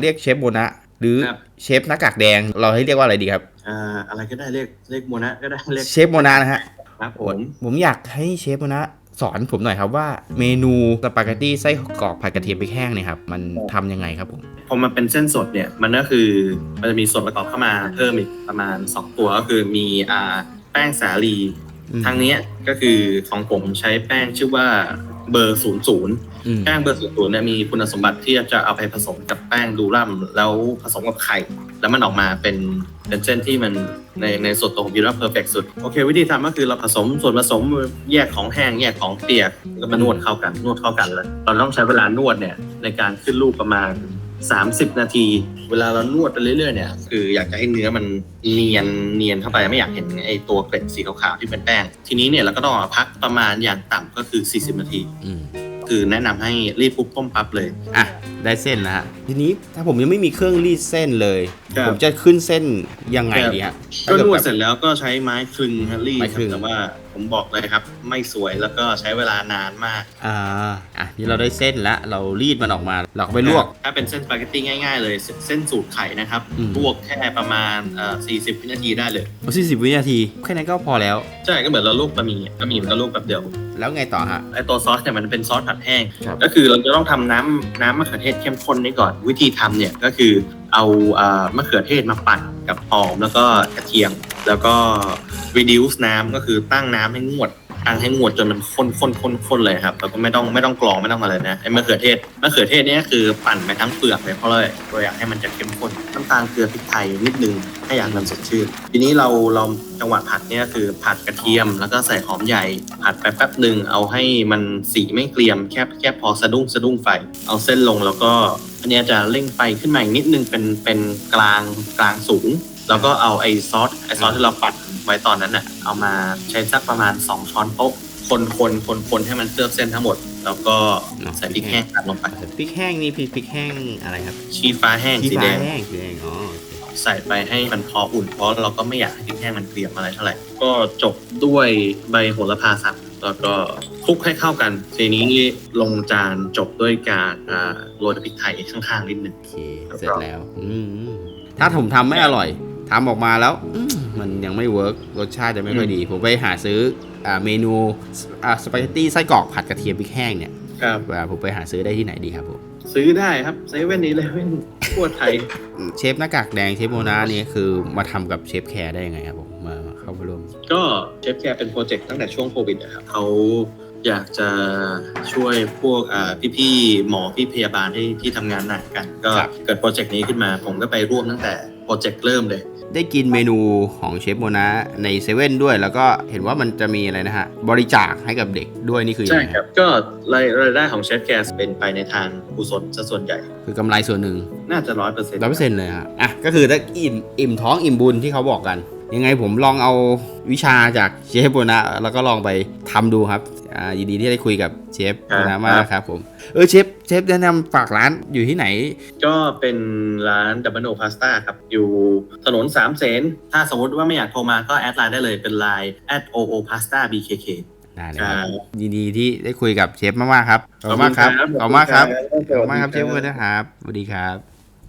เรียกเชฟโบนะหรือครับ เชฟหน้ากากแดง เราให้เรียกว่าอะไรดีครับ อ่าอะไรก็ได้เรียกเรียกโมนะก็ได้เรียกเชฟโบนะนะฮะครับผมผมอยากให้เชฟโบนะสอนผมหน่อยครับว่าเมนูสปาเกตตี้ไส้กรอกผัดกระเทียมพริกแห้งเนี่ยครับมันทำยังไงครับผมพอมันเป็นเส้นสดเนี่ยมันก็คือมันจะมีส่วนประกอบเข้ามาเพิ่มอีกประมาณ 2 ตัวก็คือมีอ่าแป้งสาลี อืมทางเนี้ยก็คือของผมใช้แป้งชื่อว่า เบอร์ศูนย์ศูนย์อืมแป้งเบอร์ศูนย์ศูนย์เนี่ยมีคุณสมบัติที่จะเอาไปผสมกับแป้งดูรัมแล้วผสมกับไข่ แล้วมันออกมาเป็นเป็นเส้นที่มันในในส่วนตัวผมคิดว่าเพอร์เฟกสุด โอเควิธีทำก็คือเราผสมส่วนผสมแยกของแห้งแยกของเปียกแล้วก็มานวดเข้ากันนวดเข้ากันเลยเราต้องใช้เวลานวดเนี่ยในการขึ้นรูปประมาณ 30 นาที เวลาเรานวดไปเรื่อยๆเนี่ยคืออยากจะให้เนื้อมันเนียนเนียนเข้าไปไม่อยากเห็นไอ้ตัวเกล็ดสีขาวๆที่เป็นแป้ง ทีนี้เนี่ยเราก็ต้องเอามาพักประมาณอย่างต่ำก็คือ 40 นาที อืมคือแนะนำให้รีบปุ๊บต้มปั๊บเลย อะ ได้เส้นแล้วฮะ ทีนี้ถ้าผมยังไม่มีเครื่องรีดเส้นเลย ครับ ผมจะขึ้นเส้นยังไงดีฮะก็นวดถ้าเสร็จแล้วก็ใช้ไม้คลึงฮะรีดไม้คครับลึงแต่ว่าผมบอกเลยครับ ไม่สวยแล้วก็ใช้เวลานานมากอ่าอะนี่เราได้เส้นแล้วเรารีดมันออกมาเราก็ไปลวก ถ้าเป็นเส้นสปาเกตตี้ง่ายๆเลย เส้นสูตรไข่นะครับอืม ลวกแค่ประมาณเอ่อ40 วินาทีได้เลย สี่สิบวินาทีแค่นั้นก็พอแล้ว ใช่ก็เหมือนเราลวกบะหมี่บะหมี่มันก็ลวกแบบเดียวแล้วไงต่อฮะ ไอตัวซอสเนี่ยมันเป็นซอสผัดแห้ง ครับ ก็คือเราจะต้องทำน้ำน้ำมะเขือเทศเข้มข้นนี้ก่อนวิธีทำเนี่ยก็คือเอาเอมะเขือเทศมาปั่นกับหอมแล้วก็กระเทียม แล้วก็ reduce น้ำก็คือตั้งน้ำให้งวดตั้งให้งวดจนมันข้นข้นข้นข้นเลยครับแล้วก็ไม่ต้องไม่ต้องกรองไม่ต้องอะไรนะไอ้มะเขือเทศมะเขือเทศเนี่ยคือปั่นไปทั้งเปลือกเลยเพราะเลยเราอยากให้มันจะเข้มข้นน้ำตาลเกลือพริกไทยนิดนึงให้อยากมันสดชื่นทีนี้เราเราจังหวะผัดเนี่ยคือผัดกระเทียม แล้วก็ใส่หอมใหญ่ ผัดไปแป๊บหนึ่งเอาให้มันสีไม่เกรียมแค่แค่พอสะดุ้งสะดุ้งไฟเอาเส้นลงแล้วก็ อันเนี้ยจะเร่งไฟขึ้นมาอีกนิดนึงเป็นเป็นกลางกลางสูง แล้วก็เอาไอซอสไอซอสที่เราปั่นไว้ตอนนั้นน่ะเอามาใช้สักประมาณ 2 ช้อนโต๊ะคนคนคนคนให้มันเคลือบเส้นทั้งหมด แล้วก็ใส่พริกแห้งตัดลงไปพริกแห้งนี่พริกพริกแห้งอะไรครับ ชีฟ้าแห้งที่สีฟ้าแดงแห้งสีแดงอ๋อโอเคใส่ไปให้มันพออุ่นเพราะเราก็ไม่อยากให้พริกแห้งมันเกรียมอะไรเท่าไหร่ ก็จบด้วยใบโหระพาสับ แล้วก็คลุกให้เข้ากัน ทีนี้ลงจานจบด้วยการอ่าโรยพริกไทยข้างๆนิดนึงโอเค เสร็จแล้วอืมถ้าผมทำไม่อร่อยทำออกมาแล้วอืมมันยังไม่เวิร์กรสชาติจะไม่ค่อยดี ผมไปหาซื้ออ่าเมนูอ่าสปาเกตตี้ไส้กรอกผัดกระเทียมพริกแห้งเนี่ยครับว่าผมไปหาซื้อได้ที่ไหนดีครับผมซื้อได้ครับเซเว่นนี้เลยเว่นทั่วไทย เชฟหน้ากากแดงเชฟโมนานี่คือมาทำกับเชฟแคร์ได้ยังไงครับผมมา มาเข้ามาร่วมก็เชฟแคร์เป็นโปรเจกต์ตั้งแต่ช่วงโควิดนะครับเขาอยากจะช่วยพวกอ่าพี่ๆหมอพี่พยาบาลที่ที่ทำงานหนักกัน ก็ครับเกิดโปรเจกต์นี้ขึ้นมา ผมก็ไปร่วมตั้งแต่โปรเจกต์เริ่มเลย ได้กินเมนูของเชฟโมนาในเซเว่นด้วย แล้วก็เห็นว่ามันจะมีอะไรนะฮะ บริจาคให้กับเด็กด้วยนี่คือยังใช่ไงครับ ก็รายรายได้ของเชฟแคร์เป็นไปในทางกุศลซะส่วนใหญ่ คือกำไรส่วนหนึ่งน่าจะร้อยเปอร์เซ็นต์ร้อยเปอร์เซ็นต์เลยฮะอะก็คือถ้าอิ่มอิ่มท้องอิ่มบุญที่เขาบอกกัน ยังไงผมลองเอาวิชาจากเชฟโบนะแล้วก็ลองไปทำดูครับอ่ายินดีที่ได้คุยกับเชฟโบนะมากนะครับผม เออเชฟเชฟแนะนำฝากร้านอยู่ที่ไหน ก็เป็นร้านดับเบิลโอพาสต้าครับ อยู่ถนนสามเสนถ้าสมมติว่าไม่อยากโทรมาก็แอดไลน์ได้เลยเป็นไลน์ at oo pasta bkk ได้เลยครับครับยินดีที่ได้คุยกับเชฟมากๆครับขอบคุณมากครับขอบคุณมากครับขอบคุณมากครับเชฟโบนะครับสวัสดีครับ